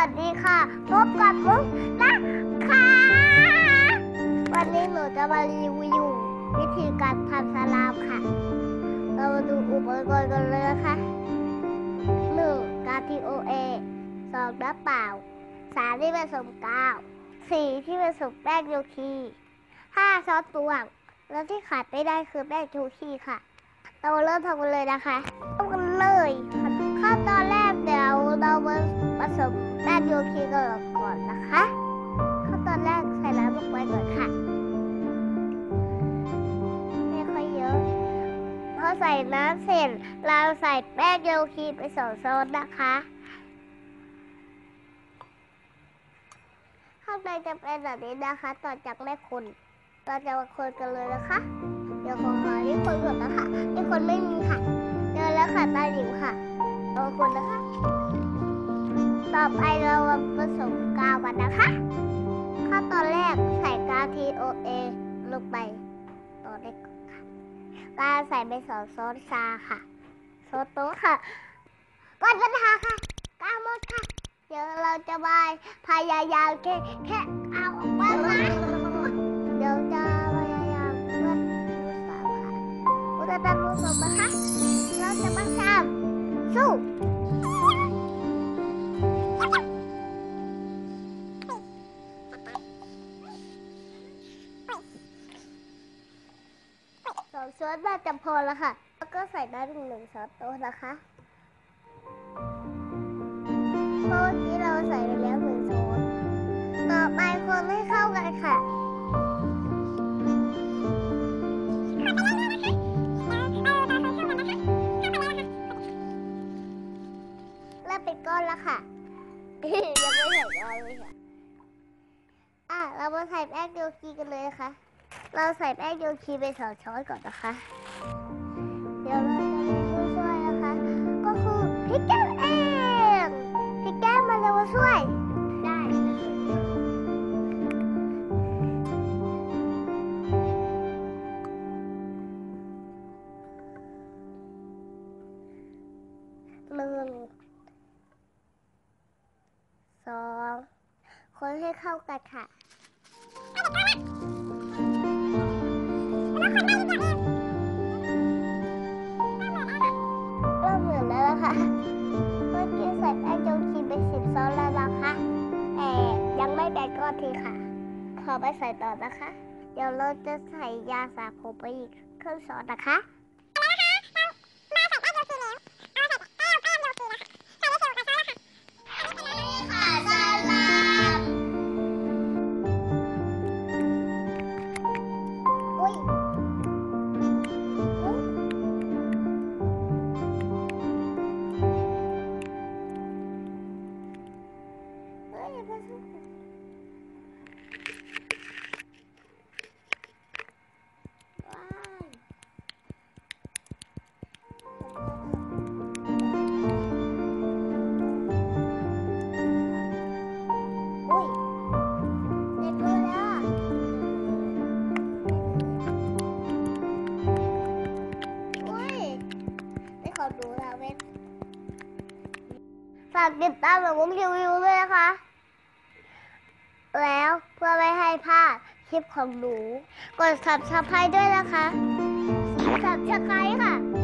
วัสดีค่ะ พบกับมุกนะคะวันนี้หนูจะมารีวิววิธีการทำสลามค่ะ เรามาดูอุปกรณ์กันเลยนะคะหนึ่งกาทีโอเอสองน้ำเปล่าสามที่ผสมกาวสี่ที่ผสมแป้งโยคีห้าซอสตวงแล้วที่ขาดไม่ได้คือแป้งโยคีค่ะ เรามาเริ่มทำกันเลยนะคะทำกันเลยขั้นตอนแรกเดี๋ยวเรามา ผสมแป้งโยคีกันก่อนนะคะขั้นตอนแรกใส่น้ำลงไปก่อนค่ะ ไม่ค่อยเยอะ พอใส่น้ำเสร็จเราใส่แป้งโยคีไปสองช้อนนะคะ ข้างในจะเป็นแบบนี้นะคะ ต่อจากแม่คนเราจะมาคนกันเลยนะคะ เดี๋ยวขอหาที่คนก่อนนะคะที่คนไม่มีค่ะ เจอแล้วค่ะตาหลิวค่ะเราคนนะคะ ต่อไปเรามาผสมกาวกันนะคะ ขั้นตอนแรกใส่กาว TOA ลงไปต่อได้ก่อนค่ะกาวใส่ไปสองช้อนชาค่ะช้อนโต๊ะค่ะก่อนปัญหาค่ะกาวหมดค่ะ เดี๋ยวเราจะไปพยายามแค่แค่เอาออกมาเดี๋ยวจะพยายามเพื่อนผู้สาวค่ะผู้จะเป็นผู้สมนะคะเราจะมาทำสู้ องช้อนน่าจะพอแล้วค่ะ แล้วก็ใส่น้ำอีกหนึ่งช้อนโต๊ะนะคะเมื่อกี้เราใส่ไปแล้วหนึ่งช้อนต่อไปคนให้เข้ากันค่ะเริ่มเป็นก้อนแล้วค่ะยังไม่เห็นก้อนเลยค่ะ อะ เรามาใส่แป้งโยคีกันเลยนะคะ เราใส่แป้งโยคีไปสองช้อนก่อนนะคะ เดี๋ยวเราจะมีผู้ช่วยนะคะ ก็คือพี่แก้วเอง พี่แก้วมาเร็วมาช่วย ได้หนึ่งสองคนให้เข้ากันค่ะ เริ่มเหมือนแล้วนะคะเมื่อกี้ใส่แป้งโยคีไปสิบซองแล้วนะคะแต่ยังไม่แบ่งก้อนทีค่ะ ขอไปใส่ต่อนะคะ เดี๋ยวเราจะใส่ยาสระผมไปอีกครึ่งช้อนนะคะ ฝากติดตามแบบวงรีวิวด้วยนะคะ แล้วเพื่อไม่ให้พลาดคลิปของหนู กด subscribe ด้วยนะคะ subscribe ค่ะ